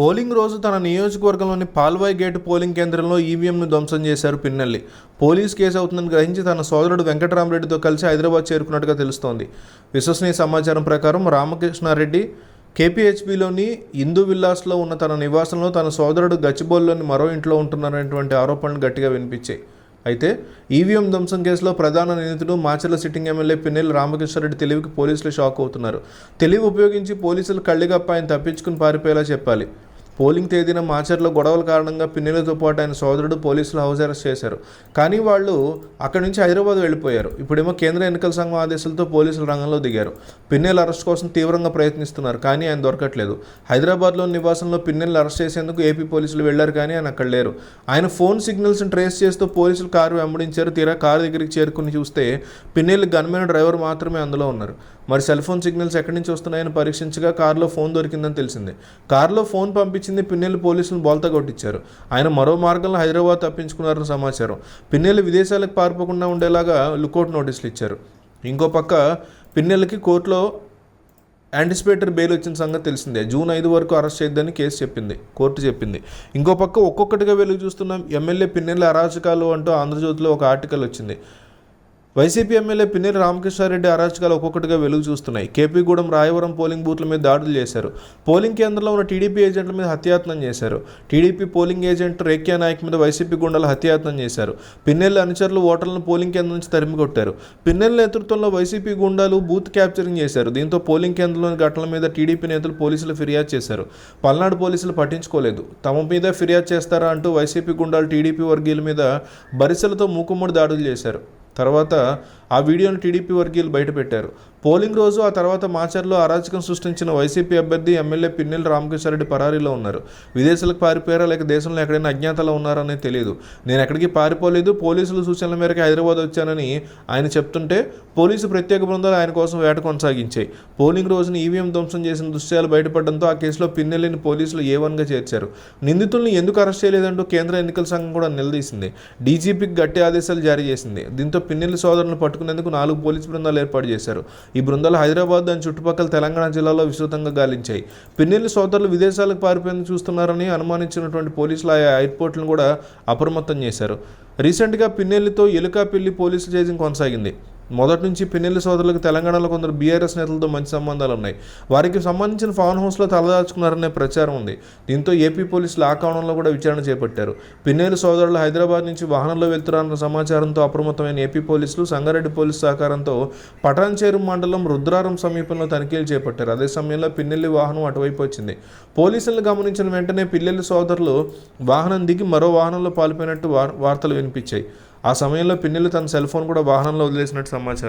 Polling రోజు తన నియోజకవర్గంలోని పాల్వాయ్ గేట్ పోలింగ్ కేంద్రంలో ఈవీఎంను ధ్వంసం చేశారు పిన్నెల్లి. పోలీస్ కేసు అవుతుందని గ్రహించి తన సోదరుడు వెంకటరామరెడ్డితో కలిసి హైదరాబాద్ చేరుకున్నట్టుగా తెలుస్తోంది. విశ్వసనీయ సమాచారం ప్రకారం రామకృష్ణారెడ్డి కేపీహెచ్బిలోని ఇందు విల్లాస్లో ఉన్న తన నివాసంలో తన సోదరుడు గచ్చిబోల్లోని మరో ఇంట్లో ఉంటున్నారనేటువంటి ఆరోపణలు గట్టిగా వినిపించాయి. అయితే ఈవీఎం ధ్వంసం కేసులో ప్రధాన నిందితుడు మాచర్ల సిట్టింగ్ ఎమ్మెల్యే పిన్నెల్లి రామకృష్ణారెడ్డి తెలివికి పోలీసులు షాక్ అవుతున్నారు. తెలివి ఉపయోగించి పోలీసులు కళ్ళిగప్ప ఆయన తప్పించుకుని పారిపోయేలా చెప్పాలి. పోలింగ్ తేదీన మాచర్లో గొడవల కారణంగా పిన్నెలతో పాటు ఆయన సోదరుడు పోలీసులు హౌస్ అరెస్ట్ చేశారు. కానీ వాళ్ళు అక్కడి నుంచి హైదరాబాద్ వెళ్ళిపోయారు. ఇప్పుడేమో కేంద్ర ఎన్నికల సంఘం ఆదేశాలతో పోలీసులు రంగంలో దిగారు. పిన్నెల అరెస్ట్ కోసం తీవ్రంగా ప్రయత్నిస్తున్నారు కానీ ఆయన దొరకట్లేదు. హైదరాబాద్లో నివాసంలో పిన్నెల్ని అరెస్ట్ చేసేందుకు ఏపీ పోలీసులు వెళ్ళారు కానీ ఆయన అక్కడ లేరు. ఆయన ఫోన్ సిగ్నల్స్ని ట్రేస్ చేస్తూ పోలీసులు కారు వెంబడించారు. తీరా కారు దగ్గరికి చేరుకుని చూస్తే పిన్నెల్లి గన్మెన్ డ్రైవర్ మాత్రమే అందులో ఉన్నారు. మరి సెల్ ఫోన్ సిగ్నల్స్ ఎక్కడి నుంచి వస్తున్నాయని పరీక్షించగా కారులో ఫోన్ దొరికిందని తెలిసింది. కారులో ఫోన్ పంపించింది పిన్నెల్లి పోలీసులు బోల్తా కొట్టించారు. ఆయన మరో మార్గంలో హైదరాబాద్ తప్పించుకున్నారని సమాచారం. పిన్నెల్లి విదేశాలకు పారిపోకుండా ఉండేలాగా లుకౌట్ నోటీసులు ఇచ్చారు. ఇంకో పక్క పిన్నెల్లికి కోర్టులో యాంటిసిపేటర్ బెయిల్ వచ్చిన సంగతి తెలిసిందే. జూన్ ఐదు వరకు అరెస్ట్ చేయొద్దని కేసు చెప్పింది. కోర్టు చెప్పింది. ఇంకో పక్క ఒక్కొక్కటిగా వెలుగు చూస్తున్నాం ఎమ్మెల్యే పిన్నెల్లి అరాచకాలు అంటూ ఆంధ్రజ్యోతిలో ఒక ఆర్టికల్ వచ్చింది. వైసీపీ ఎమ్మెల్యే పిన్నెల రామకృష్ణారెడ్డి అరాచకాలు ఒక్కొక్కటిగా వెలుగు చూస్తున్నాయి. కేపీగూడెం రాయవరం పోలింగ్ బూత్ల మీద దాడులు చేశారు. పోలింగ్ కేంద్రంలో ఉన్న టీడీపీ ఏజెంట్ల మీద హత్యాయత్నం చేశారు. TDP polling agent Rekhya Naik మీద వైసీపీ గుండాలు హత్యాయత్నం చేశారు. పిన్నెల్లి అనుచరులు ఓటర్లను పోలింగ్ కేంద్రం నుంచి తరిమి కొట్టారు. పిన్నెల నేతృత్వంలో వైసీపీ గుండాలు బూత్ క్యాప్చరింగ్ చేశారు. దీంతో పోలింగ్ కేంద్రంలోని ఘటనల మీద టీడీపీ నేతలు పోలీసులు ఫిర్యాదు చేశారు. పల్నాడు పోలీసులు పట్టించుకోలేదు. తమ మీద ఫిర్యాదు చేస్తారా అంటూ వైసీపీ గుండాలు టీడీపీ వర్గీయుల మీద బరిసెలతో మూకుమ్మడి దాడులు చేశారు. తర్వాత ఆ వీడియోను టీడీపీ వర్గీయులు బయటపెట్టారు పోలింగ్ రోజు ఆ తర్వాత మాచర్లో అరాచకం సృష్టించిన వైసీపీ అభ్యర్థి ఎమ్మెల్యే పిన్నెల రామకృష్ణారెడ్డి పరారీలో ఉన్నారు. విదేశాలకు పారిపోయారా లేక దేశంలో ఎక్కడైనా అజ్ఞాతలో ఉన్నారనే అనేది తెలియదు. నేను ఎక్కడికి పారిపోలేదు పోలీసుల సూచనల మేరకు హైదరాబాద్ వచ్చానని ఆయన చెప్తుంటే పోలీసు ప్రత్యేక బృందాలు ఆయన కోసం వేట కొనసాగించాయి. పోలింగ్ రోజున ఈవీఎం ధ్వంసం చేసిన దృశ్యాలు బయటపడడంతో ఆ కేసులో పిన్నెల్లిని పోలీసులు ఏ వన్గా చేర్చారు. నిందితుల్ని ఎందుకు అరెస్ట్ చేయలేదంటూ కేంద్ర ఎన్నికల సంఘం కూడా నిలదీసింది. డీజీపీకి గట్టి ఆదేశాలు జారీ చేసింది. దీంతో పిన్నెల్లి సోదరులను పట్టుకునేందుకు నాలుగు పోలీసు బృందాలు ఏర్పాటు చేశారు. ఈ బృందాలు హైదరాబాద్ దాని చుట్టుపక్కల తెలంగాణ జిల్లాలో విస్తృతంగా గాలించాయి. పిన్నెల్లి సోదరులు విదేశాలకు పారిపోయేందుకు చూస్తున్నారని అనుమానించినటువంటి పోలీసులు ఆయా ఎయిర్పోర్ట్లను కూడా అప్రమత్తం చేశారు. రీసెంట్గా పిన్నెల్లితో ఎలుకాపిల్లి పోలీసు చేజింగ్ కొనసాగింది. మొదటి నుంచి పిన్నెల్లి సోదరులకు తెలంగాణలో కొందరు బీఆర్ఎస్ నేతలతో మంచి సంబంధాలు ఉన్నాయి. వారికి సంబంధించిన ఫామ్ హౌస్లో తలదాచుకున్నారనే ప్రచారం ఉంది. దీంతో ఏపీ పోలీసులు ఆ కోణంలో కూడా విచారణ చేపట్టారు. పిన్నెల్లి సోదరులు హైదరాబాద్ నుంచి వాహనంలో వెళ్తున్నారన్న సమాచారంతో అప్రమత్తమైన ఏపీ పోలీసులు సంగారెడ్డి పోలీసు సహకారంతో పటాన్చేరు మండలం రుద్రారం సమీపంలో తనిఖీలు చేపట్టారు. అదే సమయంలో పిన్నెల్లి వాహనం అటువైపు వచ్చింది. పోలీసులను గమనించిన వెంటనే పిల్లెల్లి సోదరులు వాహనం దిగి మరో వాహనంలో పాల్పోయినట్టు వార్- వార్తలు వినిపించాయి. ఆ సమయంలో పిన్నెలు తన సెల్ ఫోన్ కూడా వాహనంలో వదిలేసినట్టు సమాచారం.